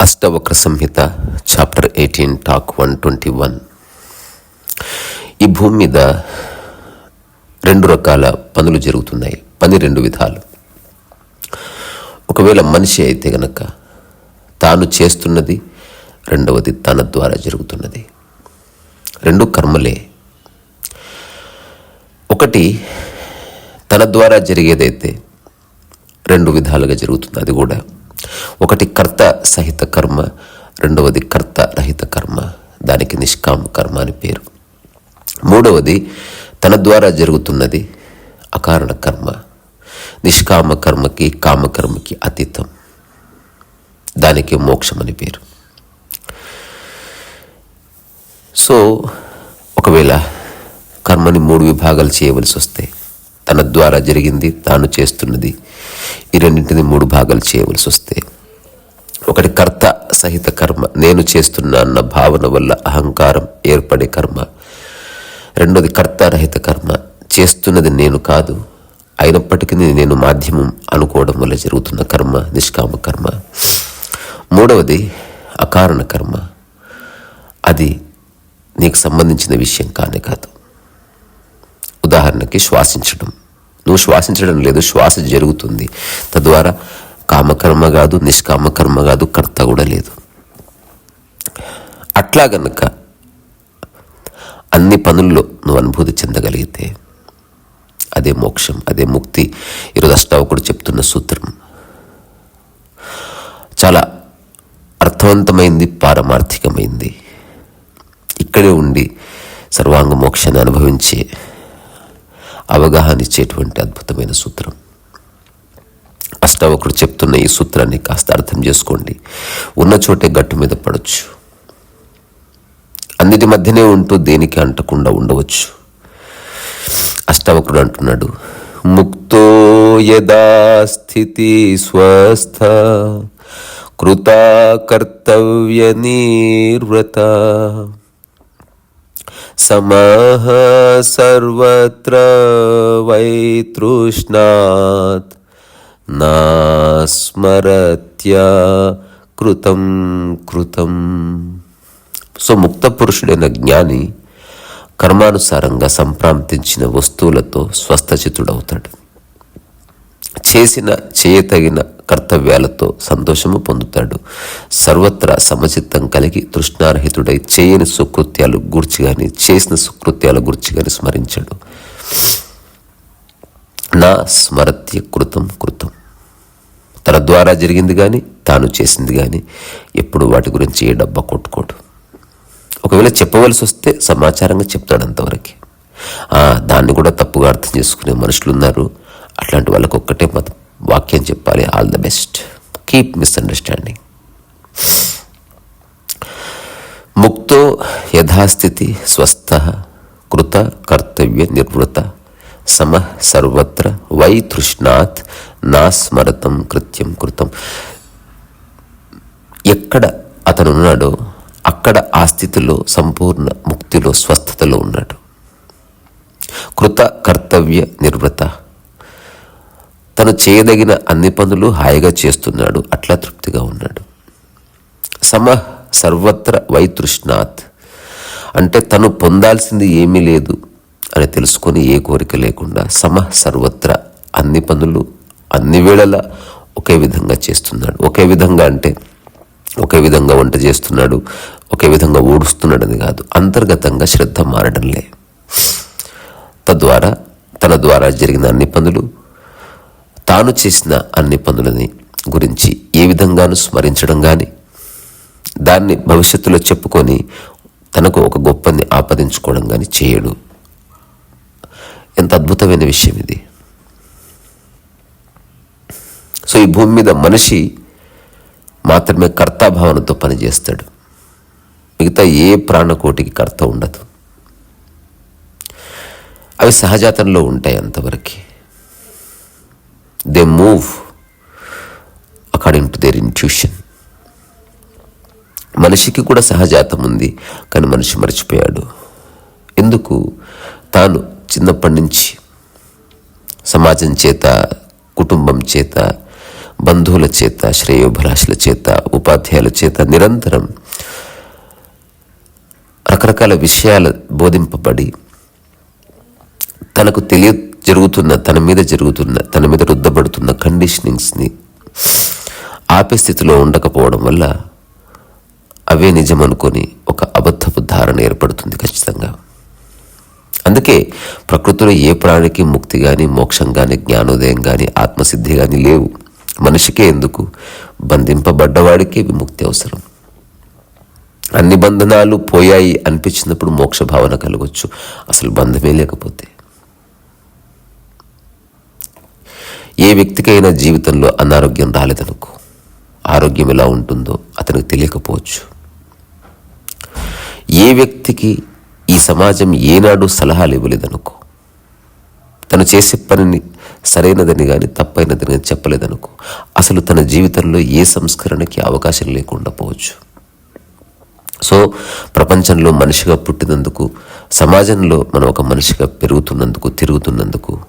Ashtavakra Samhita chapter eighteen talk one twenty one. ఈ భూమి మీద రెండు రకాల పనులు జరుగుతున్నాయి పని రెండు విధాలు. ఒకవేళ మనిషి అయితే గనక తాను చేస్తున్నది రెండవది తన ద్వారా జరుగుతున్నది. రెండు కర్మలే ఒకటి తన ద్వారా జరిగేదైతే రెండు విధాలుగా జరుగుతుంది అది కూడా. ఒకటి కర్త సహిత కర్మ రెండవది కర్త రహిత కర్మ దానికి నిష్కామ కర్మ అని పేరు. మూడవది తన ద్వారా జరుగుతున్నది అకారణ కర్మ నిష్కామ కర్మకి కామకర్మకి అతీతం. దానికి మోక్షం అని పేరు. సో ఒకవేళ కర్మని మూడు విభాగాలు చేయవలసి వస్తే తన ద్వారా జరిగింది తాను చేస్తున్నది. ఈ రెండింటిని మూడు భాగాలు చేయవలసి వస్తే ఒకటి కర్త సహిత కర్మ నేను చేస్తున్నా అన్న భావన వల్ల అహంకారం ఏర్పడే కర్మ. రెండోది కర్త రహిత కర్మ చేస్తున్నది నేను కాదు అయినప్పటికీ నేను మాధ్యమం అనుకోవడం వల్ల జరుగుతున్న కర్మ నిష్కామ కర్మ. మూడవది అకారణ కర్మ అది నీకు సంబంధించిన విషయం కానే కాదు. ఉదాహరణకి శ్వాసించడం. నువ్వు శ్వాసించడం లేదు శ్వాస జరుగుతుంది. తద్వారా కామకర్మ కాదు నిష్కామకర్మ కాదు కర్త కూడా లేదు. అట్లా గనక అన్ని పనుల్లో నువ్వు అనుభూతి చెందగలిగితే అదే మోక్షం అదే ముక్తి. ఈరోజు అష్టావకుడు చెప్తున్న సూత్రం. చాలా అర్థవంతమైంది పారమార్థికమైంది. ఇక్కడే ఉండి సర్వాంగ మోక్షాన్ని అనుభవించే అవగాహన ఇచ్చేటువంటి అద్భుతమైన సూత్రం. అష్టవకుడు చెప్తున్న ఈ సూత్రాన్ని కాస్త అర్థం చేసుకోండి. ఉన్న చోటే గట్టు మీద పడవచ్చు అన్నిటి మధ్యనే ఉంటూ దేనికి అంటకుండా ఉండవచ్చు. అష్టవకుడు అంటున్నాడు ముక్తో యదా స్థితి స్వస్థ కృత కర్తవ్య నిర్వ్రత సమః సర్వత్ర వైతృష్ణాత్ నాస్మరత్య కృతం కృతం సో ముక్త పురుషుడైన జ్ఞాని కర్మానుసారంగా సంప్రాంతించిన వస్తువులతో స్వస్థచితుడవుతాడు. చేసిన చేయతగిన కర్తవ్యాలతో సంతోషము పొందుతాడు. సర్వత్రా సమచిత్తం కలిగి తృష్ణారహితుడై చేయని సుకృత్యాలు గూర్చి కానీ చేసిన సుకృత్యాల గురించి కానీ స్మరించాడు. నా స్మరత్య కృతం కృతం. తన ద్వారా జరిగింది కానీ తాను చేసింది కానీ ఎప్పుడు వాటి గురించి ఏ డబ్బా కొట్టుకోడు. ఒకవేళ చెప్పవలసి వస్తే సమాచారంగా చెప్తాడు అంతవరకు. దాన్ని కూడా తప్పుగా అర్థం చేసుకునే మనుషులు ఉన్నారు అట్లాంటి వాళ్ళకు ఒక్కటే మతం వాక్యం చెప్పాలి. All the best. Keep misunderstanding. ముక్తో యథాస్థితి స్వస్థ కృత కర్తవ్య నిర్వృత సమ సర్వత్ర వై తృష్ణాత్ నా స్మరతం కృత్యం కృతం. ఎక్కడ అతను ఉన్నాడో అక్కడ ఆ స్థితిలో సంపూర్ణ ముక్తిలో స్వస్థతలో ఉన్నాడు. కృత కర్తవ్య నిర్వృత తను చేయదగిన అన్ని పనులు హాయిగా చేస్తున్నాడు. అట్లా తృప్తిగా ఉన్నాడు. సమ సర్వత్ర వైతృష్ణాత్. అంటే తను పొందాల్సింది ఏమీ లేదు అని తెలుసుకొని ఏ కోరిక లేకుండా సమ సర్వత్ర అన్ని పనులు అన్ని వేళలా ఒకే విధంగా చేస్తున్నాడు. ఒకే విధంగా అంటే ఒకే విధంగా వంట చేస్తున్నాడు. ఒకే విధంగా ఓడుస్తున్నాడని కాదు. అంతర్గతంగా శ్రద్ధ మారడంలే. తద్వారా తన ద్వారా జరిగిన అన్ని పనులు తాను చేసిన అన్ని పనులని గురించి ఏ విధంగానూ స్మరించడం కానీ దాన్ని భవిష్యత్తులో చెప్పుకొని తనకు ఒక గొప్పని ఆపదించుకోవడం కానీ చేయడు. ఎంత అద్భుతమైన విషయం ఇది. సో ఈ భూమి మీద మనిషి మాత్రమే కర్తాభావనతో పనిచేస్తాడు. మిగతా ఏ ప్రాణకోటికి కర్త ఉండదు. అవి సహజాతంలో ఉంటాయి అంతవరకు. They move according to their intuition మనిషికి కూడా సహజాతం ఉంది కానీ మనిషి మర్చిపోయాడు. ఎందుకు? తాను చిన్నప్పటి నుంచి సమాజం చేత కుటుంబం చేత బంధువుల చేత శ్రేయోభిలాషుల చేత ఉపాధ్యాయుల చేత నిరంతరం రకరకాల విషయాలు బోధింపబడి తనకు తెలియ జరుగుతున్న తన మీద జరుగుతున్న తన మీద రుద్దబడుతున్న కండిషనింగ్స్ని ఆపే స్థితిలో ఉండకపోవడం వల్ల అవే నిజం అనుకొని ఒక అబద్ధపు ధారణ ఏర్పడుతుంది ఖచ్చితంగా. అందుకే ప్రకృతిలో ఏ ప్రాణికి ముక్తి కానీ మోక్షం కానీ జ్ఞానోదయం కానీ ఆత్మసిద్ధి కానీ లేవు. మనిషికే ఎందుకు? బంధింపబడ్డవాడికి విముక్తి అవసరం. అన్ని బంధనాలు పోయాయి అనిపించినప్పుడు మోక్ష భావన కలగొచ్చు. అసలు బంధమే లేకపోతే. ఏ వ్యక్తికైనా జీవితంలో అనారోగ్యం రాలేదనుకో ఆరోగ్యం ఎలా ఉంటుందో అతనికి తెలియకపోవచ్చు. ఏ వ్యక్తికి ఈ సమాజం ఏనాడు సలహాలు ఇవ్వలేదనుకో తను చేసే పనిని సరైనదని కానీ తప్పైనదని కానీ చెప్పలేదనుకో అసలు తన జీవితంలో ఏ సంస్కరణకి అవకాశం లేకుండా పోవచ్చు. సో ప్రపంచంలో మనిషిగా పుట్టినందుకు సమాజంలో మనం ఒక మనిషిగా పెరుగుతున్నందుకు తిరుగుతున్నందుకు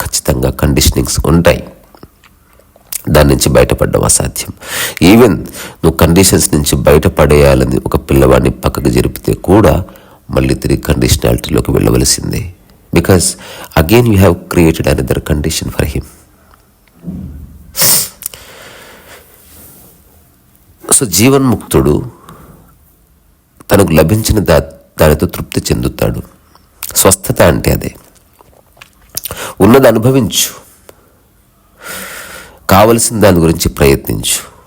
ఖచ్చితంగా కండిషనింగ్స్ ఉంటాయి. దాని నుంచి బయటపడడం అసాధ్యం. ఈవెన్ నువ్వు కండిషన్స్ నుంచి బయటపడేయాలని ఒక పిల్లవాడిని పక్కకు జరిపితే కూడా మళ్ళీ తిరిగి కండిషనాలిటీలోకి వెళ్ళవలసిందే. Because again you have created another condition for him so జీవన్ముక్తుడు తనకు లభించిన దా దానితో తృప్తి చెందుతాడు. స్వస్థత అంటే అదే. ఉన్నది అనుభవించు. కావలసిన దాని గురించి ప్రయత్నించు.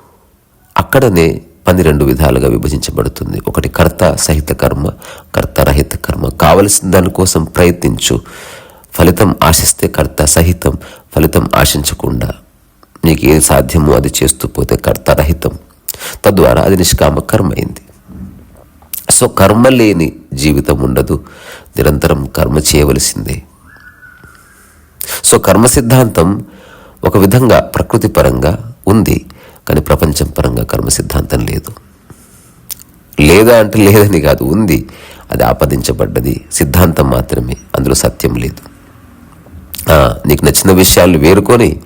అక్కడనే పన్నెండు రెండు విధాలుగా విభజించబడుతుంది. ఒకటి కర్త సహిత కర్మ కర్త రహిత కర్మ. కావలసిన దానికోసం ప్రయత్నించు. ఫలితం ఆశిస్తే కర్త సహితం ఫలితం ఆశించకుండా. నీకు ఏది సాధ్యమో అది చేస్తూ పోతే కర్త రహితం. తద్వారా అది నిష్కామ కర్మ అయింది సో కర్మ లేని జీవితం ఉండదు. నిరంతరం కర్మ చేయవలసిందే. సో కర్మ సిద్ధాంతం ఒక విధంగా ప్రకృతి పరంగా ఉంది కానీ ప్రపంచం పరంగా కర్మ సిద్ధాంతం లేదు. లేదా అంటే లేదని కాదు ఉంది. అది ఆపాదించబడ్డది. సిద్ధాంతం మాత్రమే. అందులో సత్యం లేదు. నీకు నచ్చిన విషయాలు వేరుకొని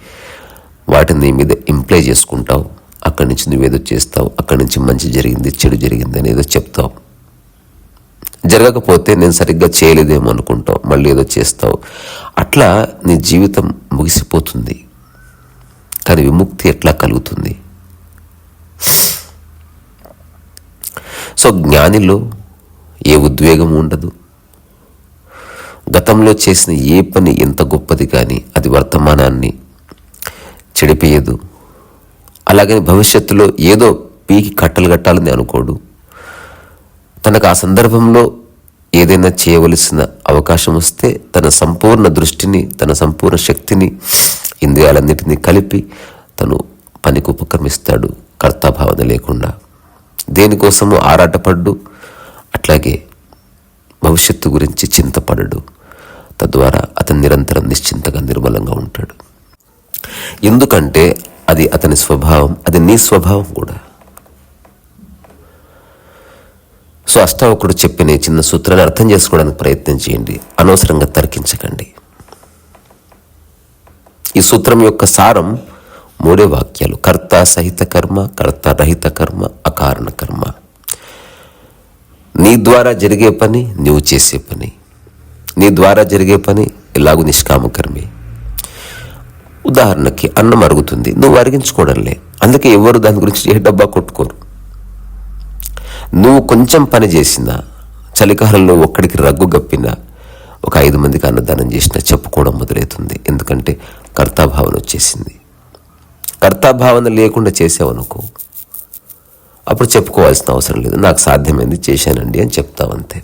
వాటిని నీ మీద ఇంప్లై చేసుకుంటావు. అక్కడి నుంచి నువ్వేదో చేస్తావు. అక్కడి నుంచి మంచి జరిగింది చెడు జరిగింది అనేదో చెప్తావు. జరగకపోతే నేను సరిగ్గా చేయలేదేమో అనుకుంటావు. మళ్ళీ ఏదో చేస్తావు. అట్లా నీ జీవితం ముగిసిపోతుంది. కానీ విముక్తి ఎట్లా కలుగుతుంది? సో జ్ఞానిలో ఏ ఉద్వేగం ఉండదు. గతంలో చేసిన ఏ పని ఎంత గొప్పది కానీ అది వర్తమానాన్ని చెడిపేయదు అలాగని భవిష్యత్తులో ఏదో పీకి కట్టలు కట్టాలని అనుకోడు. తనకు ఆ సందర్భంలో ఏదైనా చేయవలసిన అవకాశం వస్తే తన సంపూర్ణ దృష్టిని తన సంపూర్ణ శక్తిని ఇంద్రియాలన్నింటినీ కలిపి తను పనికి ఉపక్రమిస్తాడు కర్తాభావన లేకుండా. దేనికోసము ఆరాటపడ్డు అట్లాగే భవిష్యత్తు గురించి చింతపడడు. తద్వారా అతను నిరంతరం నిశ్చింతగా నిర్మలంగా ఉంటాడు. ఎందుకంటే అది అతని స్వభావం అది నీ స్వభావం కూడా. సో అష్టావకుడు చెప్పిన చిన్న సూత్రాన్ని అర్థం చేసుకోవడానికి ప్రయత్నం చేయండి. అనవసరంగా తర్కించకండి. ఈ సూత్రం యొక్క సారం మూడే వాక్యాలు. కర్త సహిత కర్మ కర్త రహిత కర్మ అకారణ కర్మ. నీ ద్వారా జరిగే పని నువ్వు చేసే పని. నీ ద్వారా జరిగే పని ఎలాగూ నిష్కామకర్మే ఉదాహరణకి అన్నం అరుగుతుంది. నువ్వు అరిగించుకోవడంలే. అందుకే ఎవరు దాని గురించి ఏ డబ్బా కొట్టుకోరు. నువ్వు కొంచెం పని చేసినా చలికాలంలో ఒక్కడికి రగ్గు గప్పినా ఒక ఐదు మందికి అన్నదానం చేసినా చెప్పుకోవడం మొదలవుతుంది. ఎందుకంటే కర్తాభావన వచ్చేసింది. కర్తాభావన లేకుండా చేసావనుకో అప్పుడు చెప్పుకోవాల్సిన అవసరం లేదు. నాకు సాధ్యమైంది చేశానండి అని చెప్తావంతే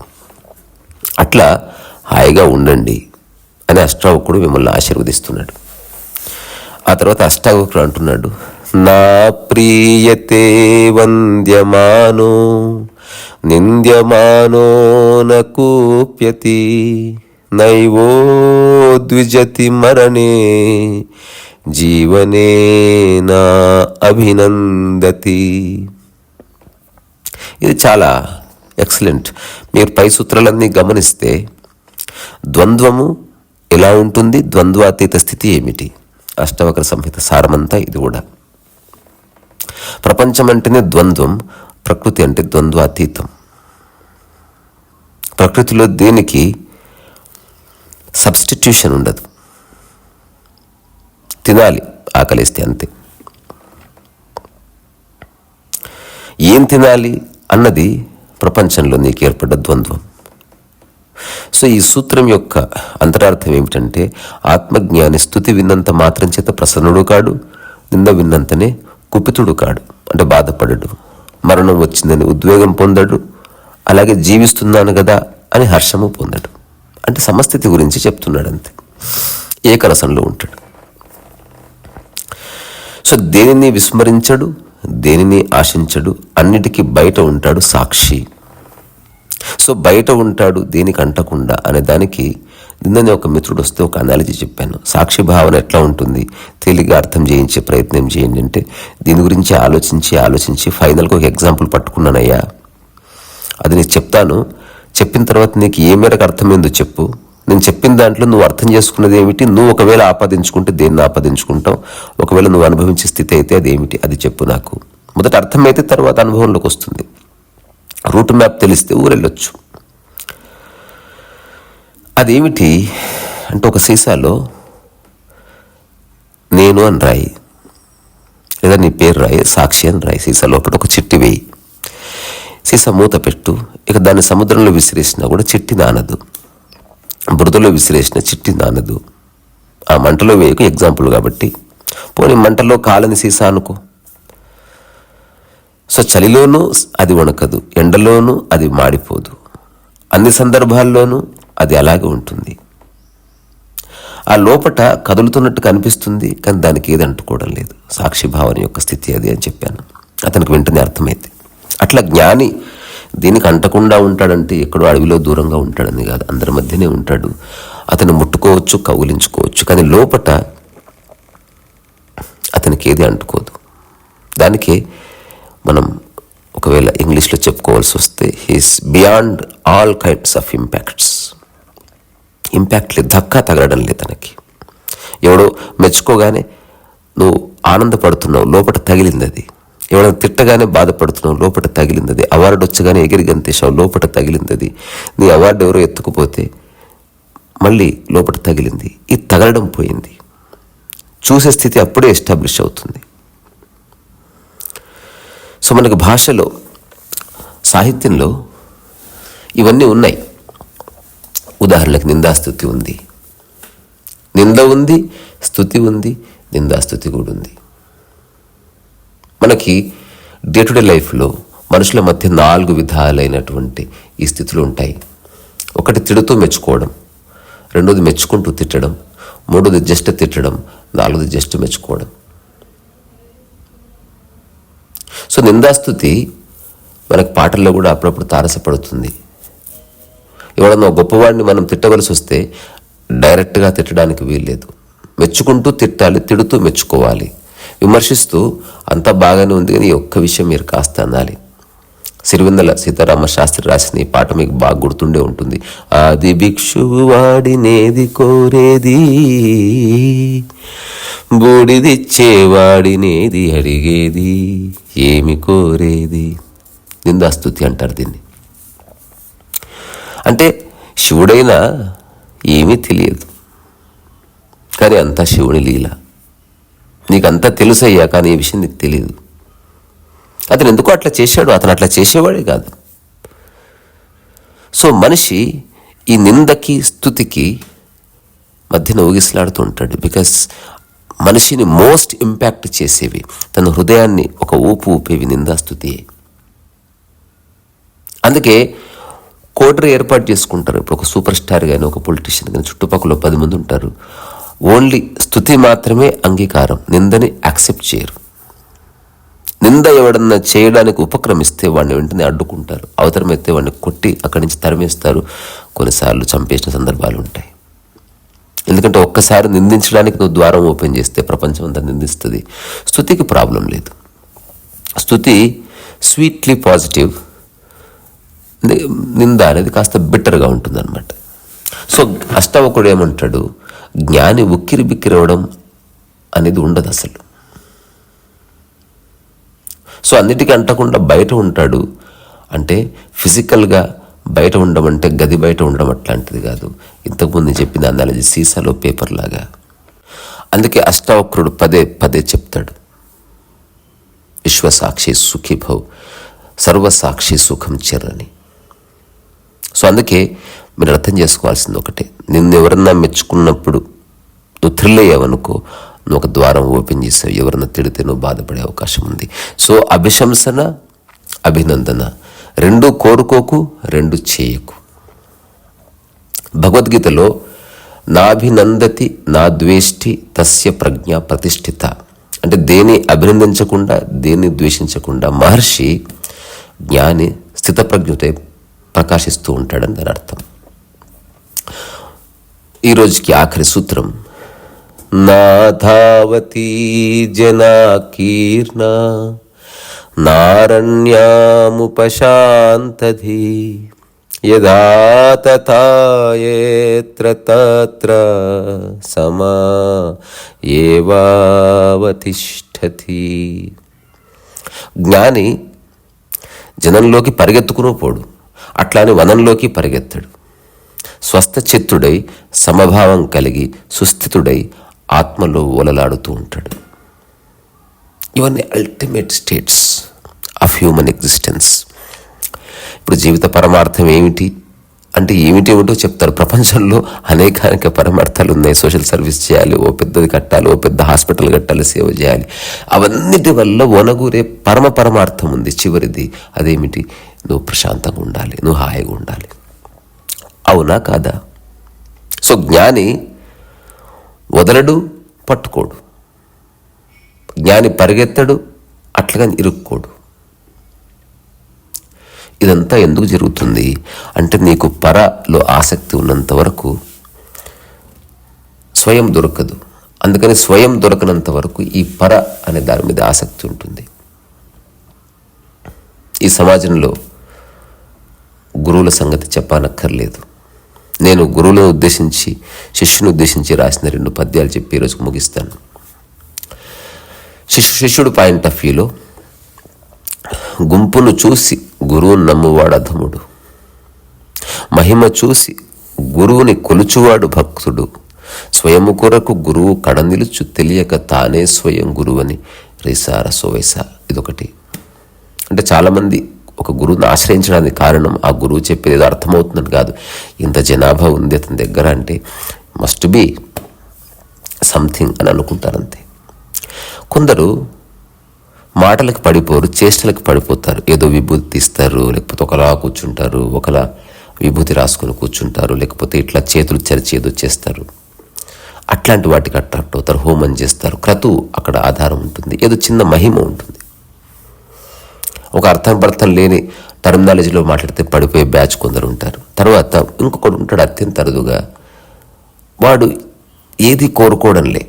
అట్లా హాయిగా ఉండండి అని అష్టావకుడు మిమ్మల్ని ఆశీర్వదిస్తున్నాడు. ఆ తర్వాత అష్టావకుడు అంటున్నాడు నా ప్రియతే వంద్యమానో నింద్యమానో నూప్యతి నైవో ద్విజతి మరణే జీవనే నా అభినందతి. ఇది చాలా ఎక్సలెంట్. మీరు పై సూత్రాలన్నీ గమనిస్తే ద్వంద్వము ఎలా ఉంటుంది? ద్వంద్వాతీత స్థితి ఏమిటి? అష్టవక్ర సంహిత సారమంతా ఇది కూడా. ప్రపంచం అంటేనే ద్వంద్వం ప్రకృతి అంటే ద్వంద్వాతీతం. ప్రకృతిలో దేనికి సబ్స్టిట్యూషన్ ఉండదు. తినాలి ఆకలిస్తే అంతే. ఏం తినాలి అన్నది ప్రపంచంలో నీకు ఏర్పడ్డ ద్వంద్వం. సో ఈ సూత్రం యొక్క అంతరార్థం ఏమిటంటే ఆత్మజ్ఞాని స్థుతి విన్నంత మాత్రం చేత ప్రసన్నుడు కాడు నింద విన్నంతనే కుపితుడు కాడు అంటే బాధపడడు. మరణం వచ్చిందని ఉద్వేగం పొందడు అలాగే జీవిస్తున్నాను కదా అని హర్షము పొందడు. అంటే సమస్థితి గురించి చెప్తున్నాడు అంతే ఏకరసంలో ఉంటాడు. సో దేనిని విస్మరించడు దేనిని ఆశించడు అన్నిటికీ బయట ఉంటాడు సాక్షి. సో బయట ఉంటాడు దేనికి అంటకుండా అనే దానికి నిన్ననే ఒక మిత్రుడు వస్తే ఒక అనాలజీ చెప్పాను. సాక్షి భావన ఎట్లా ఉంటుంది? తేలిగ్గా అర్థం చేయించే ప్రయత్నం చేయండి అంటే దీని గురించి ఆలోచించి ఆలోచించి ఫైనల్గా ఒక ఎగ్జాంపుల్ పట్టుకున్నానయ్యా. అది నీకు చెప్తాను. చెప్పిన తర్వాత నీకు ఏ మేరకు అర్థమైందో చెప్పు. నేను చెప్పిన దాంట్లో నువ్వు అర్థం చేసుకున్నది ఏమిటి? నువ్వు ఒకవేళ ఆపాదించుకుంటే దేన్ని ఆపాదించుకుంటావు? ఒకవేళ నువ్వు అనుభవించే స్థితి అయితే అది ఏమిటి? అది చెప్పు నాకు. మొదట అర్థమైతే తర్వాత అనుభవంలోకి వస్తుంది. రూట్ మ్యాప్ తెలిస్తే ఊరెళ్ళొచ్చు. అదేమిటి అంటే ఒక సీసాలో నేను అని రాయి లేదా నీ పేరు రాయి సాక్షి అని రాయి సీసాలో లోపల ఒక చిట్టి వేయి. సీసా మూత పెట్టు ఇక దాన్ని సముద్రంలో విసిరేసినా కూడా చిట్టి నానదు. బురదలో విసిరేసిన చిట్టి నానదు. ఆ మంటలో వేయకు ఎగ్జాంపుల్ కాబట్టి. పోనీ మంటలో కాలని సీసా అనుకో. సో చలిలోనూ అది వణకదు ఎండలోనూ అది మాడిపోదు. అన్ని సందర్భాల్లోనూ అది అలాగే ఉంటుంది. ఆ లోపట కదులుతున్నట్టు కనిపిస్తుంది కానీ దానికి ఏది అంటుకోవడం లేదు. సాక్షి భావన యొక్క స్థితి అది అని చెప్పాను. అతనికి వెంటనే అర్థమైంది. అట్లా జ్ఞాని దీనికి అంటకుండా ఉంటాడంటే ఎక్కడో అడవిలో దూరంగా ఉంటాడని కాదు అందరి మధ్యనే ఉంటాడు. అతను ముట్టుకోవచ్చు కౌగిలించుకోవచ్చు కానీ లోపట అతనికి ఏది అంటుకోదు. దానికే మనం ఒకవేళ ఇంగ్లీష్లో చెప్పుకోవాల్సి వస్తే he's beyond all kinds of impacts impact లేదు ధక్కా తగలడం లేదు తనకి. ఎవడో మెచ్చుకోగానే నువ్వు ఆనందపడుతున్నావు లోపల తగిలింది అది. ఎవడో తిట్టగానే బాధపడుతున్నావు లోపల తగిలింది అది. అవార్డు వచ్చగానే ఎగిరి గంతేశావు లోపల తగిలింది అది. నీ అవార్డు ఎవరో ఎత్తుకుపోతే మళ్ళీ లోపల తగిలింది. ఇది తగలడం పోయింది. చూసే స్థితి అప్పుడే ఎస్టాబ్లిష్ అవుతుంది. సో మనకు భాషలో సాహిత్యంలో ఇవన్నీ ఉన్నాయి. ఉదాహరణకు నిందాస్తుతి ఉంది. నింద ఉంది స్థుతి ఉంది నిందాస్తుతి కూడా ఉంది. మనకి డే టు డే లైఫ్లో మనుషుల మధ్య నాలుగు విధాలైనటువంటి ఈ స్థితులు ఉంటాయి. ఒకటి తిడుతూ మెచ్చుకోవడం రెండోది మెచ్చుకుంటూ తిట్టడం మూడోది జస్ట్ తిట్టడం నాలుగోది జస్ట్ మెచ్చుకోవడం. సో నిందాస్తుతి మనకు పాటల్లో కూడా అప్పుడప్పుడు తారసపడుతుంది. ఎవడన్నా గొప్పవాడిని మనం తిట్టవలసి వస్తే డైరెక్ట్గా తిట్టడానికి వీల్లేదు. మెచ్చుకుంటూ తిట్టాలి తిడుతూ మెచ్చుకోవాలి. విమర్శిస్తూ అంతా బాగానే ఉంది కానీ ఈ ఒక్క విషయం మీరు కాస్త అనాలి. సిరివెందల సీతారామ శాస్త్రి రాసిన ఈ పాట మీకు బాగా గుర్తుండే ఉంటుంది. ఆది భిక్షువు వాడినేది కోరేది బూడిదిచ్చేవాడినేది అడిగేది ఏమి కోరేది? నిందాస్తుతి అంటారు దీన్ని. అంటే శివుడైనా ఏమీ తెలియదు. కానీ అంతా శివుని లీల. నీకంతా తెలుసయ్యా కానీ ఈ విషయం నీకు తెలియదు అతను ఎందుకో అట్లా చేశాడు అతను అట్లా చేసేవాడే కాదు. సో మనిషి ఈ నిందకి స్థుతికి మధ్యన ఊగిసలాడుతూ ఉంటాడు. బికాస్ మనిషిని మోస్ట్ ఇంపాక్ట్ చేసేవి తన హృదయాన్ని ఒక ఊపు ఊపేవి నిందాస్తుతి అందుకే కోటరీ ఏర్పాటు చేసుకుంటారు. ఇప్పుడు ఒక సూపర్ స్టార్ కానీ ఒక పొలిటీషియన్ కానీ చుట్టుపక్కల పది మంది ఉంటారు. ఓన్లీ స్థుతి మాత్రమే అంగీకారం. నిందని యాక్సెప్ట్ చేయరు. నింద ఎవడన్నా చేయడానికి ఉపక్రమిస్తే వాడిని వెంటనే అడ్డుకుంటారు. అవతరమైతే వాడిని కొట్టి అక్కడి నుంచి తరిమేస్తారు. కొన్నిసార్లు చంపేసిన సందర్భాలు ఉంటాయి. ఎందుకంటే ఒక్కసారి నిందించడానికి నువ్వు ద్వారం ఓపెన్ చేస్తే ప్రపంచం అంతా నిందిస్తుంది. స్థుతికి ప్రాబ్లం లేదు. స్థుతి స్వీట్లీ పాజిటివ్. నింద అనేది కాస్త బిట్టర్గా ఉంటుందన్నమాట. సో అష్టావకుడు ఏమంటాడు? జ్ఞాని ఉక్కిరి బిక్కిరవడం అనేది ఉండదు అసలు. సో అన్నిటికీ అంటకుండా బయట ఉంటాడు. అంటే ఫిజికల్గా బయట ఉండడం అంటే గది బయట ఉండడం అట్లాంటిది కాదు. ఇంతకుముందు నేను చెప్పిన అనాలజీ సీసాలో పేపర్ లాగా. అందుకే అష్టావక్రుడు పదే పదే చెప్తాడు. విశ్వసాక్షి సుఖిభవ్ సర్వసాక్షి సుఖం చెర్రని సో అందుకే మీరు అర్థం చేసుకోవాల్సింది ఒకటే. నిన్ను ఎవరన్నా మెచ్చుకున్నప్పుడు నువ్వు థ్రిల్ అయ్యావనుకో నువ్వు ఒక ద్వారం ఓపెన్ చేసావు ఎవరన్నా తిడితే నువ్వు బాధపడే అవకాశం ఉంది. సో అభిశంసన అభినందన రెండు కోరుకోకు రెండు చేయకు. భగవద్గీతలో నాభినందతి నా ద్వేష్టి తస్య ప్రజ్ఞ ప్రతిష్ఠిత. అంటే దేని అభినందించకుండా దేన్ని ద్వేషించకుండా మహర్షి జ్ఞాని స్థితప్రజ్ఞతే ప్రకాశిస్తూ ఉంటాడని దాని అర్థం. ఈ రోజుకి ఆఖరి సూత్రం నాధావతి జనాకీర్ణ నారణ్యాముపశాంతధి యదా తథా తత్ర సమా ఏవావతిష్ఠతి. జ్ఞాని జనంలోకి పరిగెత్తుకునూ పోడు. అట్లానే వనంలోకి పరిగెత్తడు. స్వస్థచిత్తుడై సమభావం కలిగి సుస్థితుడై ఆత్మలో ఓలలాడుతూ ఉంటాడు. ఇవన్నీ ultimate states of human existence ఇప్పుడు జీవిత పరమార్థం ఏమిటి? అంటే ఏమిటి ఏమిటో చెప్తారు. ప్రపంచంలో అనేకానేక పరమార్థాలు ఉన్నాయి. సోషల్ సర్వీస్ చేయాలి ఓ పెద్దది కట్టాలి ఓ పెద్ద హాస్పిటల్ కట్టాలి సేవ చేయాలి. అవన్నిటి వల్ల వనగూరే పరమ పరమార్థం ఉంది. చివరిది అదేమిటి? నువ్వు ప్రశాంతంగా ఉండాలి నువ్వు హాయిగా ఉండాలి. అవునా కాదా? సో జ్ఞాని వదలడు పట్టుకోడు. జ్ఞాని పరిగెత్తడు అట్లుగా ఇరుక్కోడు. ఇదంతా ఎందుకు జరుగుతుంది? అంటే నీకు పరలో ఆసక్తి ఉన్నంత వరకు స్వయం దొరకదు. అందుకని స్వయం దొరకనంత వరకు ఈ పర అనే దాని మీద ఆసక్తి ఉంటుంది. ఈ సమాజంలో గురువుల సంగతి చెప్పనక్కర్లేదు. నేను గురువులను ఉద్దేశించి శిష్యుని ఉద్దేశించి రాసిన రెండు పద్యాలు చెప్పి ఈరోజు ముగిస్తాను. శిష్యు శిష్యుడు పాయింట్ ఆఫ్ వ్యూలో గుంపును చూసి గురువును నమ్మువాడు అధముడు. మహిమ చూసి గురువుని కొలుచువాడు భక్తుడు. స్వయము కొరకు గురువు కడనిలుచు తెలియక తానే స్వయం గురువని రిసార సోవైస. ఇదొకటి. అంటే చాలామంది ఒక గురువుని ఆశ్రయించడానికి కారణం ఆ గురువు చెప్పేది ఏదో అర్థమవుతుందని కాదు. ఇంత జనాభా ఉంది అతని దగ్గర అంటే మస్ట్ బి సంథింగ్ అని అనుకుంటారంతే. కొందరు మాటలకు పడిపోరు చేష్టలకు పడిపోతారు. ఏదో విభూతి తీస్తారు లేకపోతే ఒకలా కూర్చుంటారు ఒకలా విభూతి రాసుకొని కూర్చుంటారు లేకపోతే ఇట్లా చేతులు చరిచి ఏదో చేస్తారు. అట్లాంటి వాటికి అట్రాక్ట్ అవుతారు హోమం చేస్తారు. క్రతువు అక్కడ ఆధారం ఉంటుంది. ఏదో చిన్న మహిమ ఉంటుంది. ఒక అర్థం పర్థం లేని టర్మినాలజీలో మాట్లాడితే పడిపోయే బ్యాచ్ కొందరు ఉంటారు. తర్వాత ఇంకొకడు ఉంటాడు అత్యంత అరుదుగా. వాడు ఏది కోరుకోవడంలే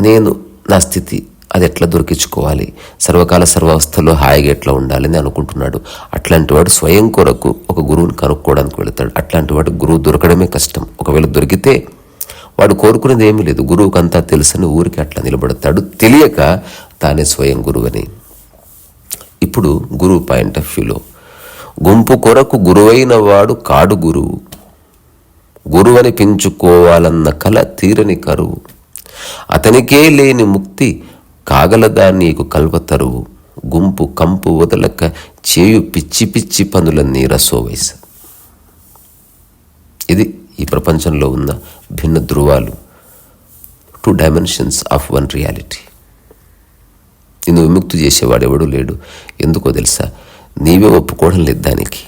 నేను నా స్థితి అది ఎట్లా దొరికించుకోవాలి? సర్వకాల సర్వావస్థలో హాయిగా ఎట్లా ఉండాలని అనుకుంటున్నాడు. అట్లాంటి వాడు స్వయం కొరకు ఒక గురువుని కనుక్కోవడానికి వెళతాడు. అట్లాంటి వాడు గురువు దొరకడమే కష్టం. ఒకవేళ దొరికితే వాడు కోరుకునేది ఏమీ లేదు. గురువుకంతా తెలుసని ఊరికి అట్లా నిలబడతాడు. తెలియక తానే స్వయం గురువని ఇప్పుడు గురువు పాయింట్ ఆఫ్ వ్యూలో. గుంపు కొరకు గురువైన వాడు కాడు గురువు. గురువని పెంచుకోవాలన్న కల తీరని కరువు. అతనికే లేని ముక్తి కాగలదా నీకు కల్వతరువు. గుంపు కంపు వదలక చేయు పిచ్చి పిచ్చి పనులన్నీ రసోవయస ఇది ఈ ప్రపంచంలో ఉన్న భిన్న ధృవాలు. Two dimensions of one reality నిన్ను విముక్తి చేసేవాడు లేడు. ఎందుకో తెలుసా? నీవే ఒప్పుకోవడం లేదు దానికి.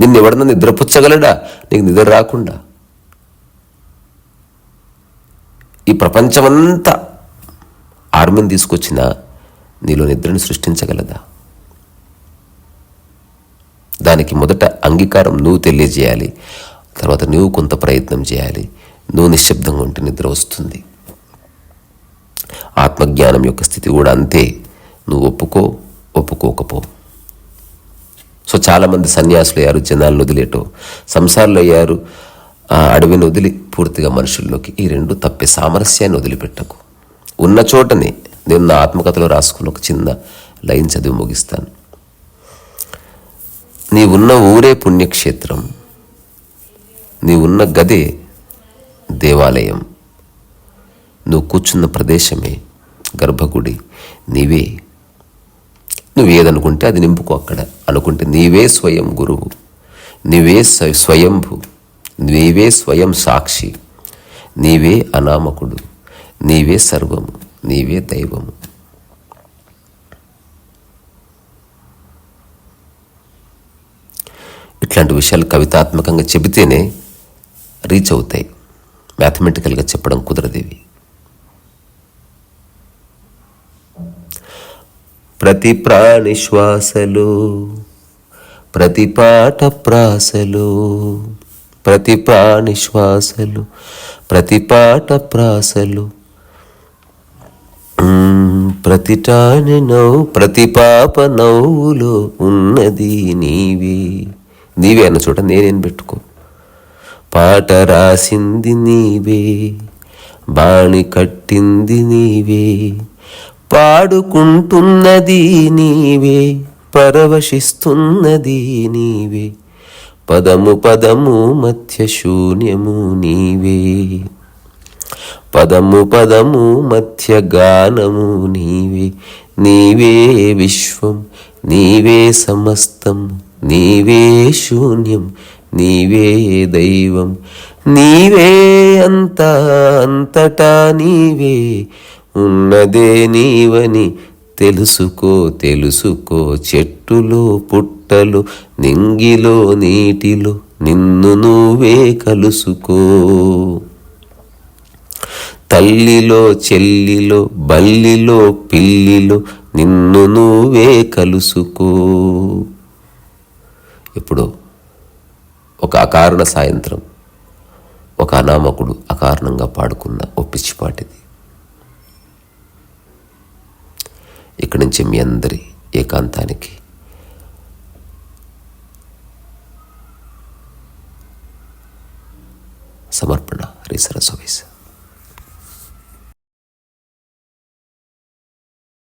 నిన్ను ఎవడన్నా నిద్రపుచ్చగలడా? నీకు నిద్ర రాకుండా. ఈ ప్రపంచమంతా ఆర్మీని తీసుకొచ్చిన నీలో నిద్రను సృష్టించగలదా? దానికి మొదట అంగీకారం నువ్వు తెలియజేయాలి. తర్వాత నువ్వు కొంత ప్రయత్నం చేయాలి. నువ్వు నిశ్శబ్దంగా ఉంటే నిద్ర వస్తుంది. ఆత్మజ్ఞానం యొక్క స్థితి కూడా అంతే. నువ్వు ఒప్పుకో ఒప్పుకోకపో. సో చాలామంది సన్యాసులు అయ్యారు జనాలను వదిలేటో సంసారులు అయ్యారు ఆ అడవిని వదిలి పూర్తిగా మనుషుల్లోకి. ఈ రెండు తప్పే. సామరస్యాన్ని వదిలిపెట్టకు. ఉన్న చోటనే. నేను నా ఆత్మకథలో రాసుకున్న ఒక చిన్న లైన్ చదివి ముగిస్తాను. నీ ఉన్న ఊరే పుణ్యక్షేత్రం. నీ ఉన్న గదే దేవాలయం. నువ్వు కూర్చున్న ప్రదేశమే. గర్భగుడి. నీవే. నువ్వు ఏదనుకుంటే అది నింపుకో అక్కడ. అనుకుంటే నీవే స్వయం గురువు. నీవే స్వ- స్వయంభు. నీవే స్వయం సాక్షి. నీవే అనామకుడు. నీవే సర్వము. నీవే దైవము. ఇట్లాంటి విషయాలు కవితాత్మకంగా చెబితేనే రీచ్ అవుతాయి. మ్యాథమెటికల్గా చెప్పడం కుదరదేవి. ప్రతి ప్రాణి శ్వాసలో ప్రతి పాట ప్రాసలు ప్రతి ప్రాణి శ్వాసలు ప్రతి పాట ప్రాసలు. మ్మ్, ప్రతి టాని నవ్వు ప్రతి పాప నవ్వులో ఉన్నది నీవే. నీవే అన్న చోట నేనేం పెట్టుకో. పాట రాసింది నీవే బాణి కట్టింది నీవే. పాడుకుంటున్నది నీవే పరవశిస్తున్నది నీవే. పదము పదము మధ్య శూన్యము నీవే. పదము పదము మధ్య గానము నీవే. నీవే విశ్వం నీవే సమస్తం నీవే శూన్యం నీవే దైవం. నీవే అంత అంతటా నీవే. ఉన్నదే నీవని తెలుసుకో తెలుసుకో. చెట్టులో పుట్టలు నింగిలో నీటిలో నిన్ను నువ్వే కలుసుకో. తల్లిలో చెల్లిలో బల్లిలో పిల్లిలో నిన్ను నువ్వే కలుసుకో. ఇప్పుడు ఒక అకారణ సాయంత్రం ఒక అనామకుడు అకారణంగా పాడుకున్న ఓ పిచ్చిపాటిది. ఇక్కడి నుంచి మీ అందరి ఏకాంతానికి. సమర్పణ హరి సరస్వతి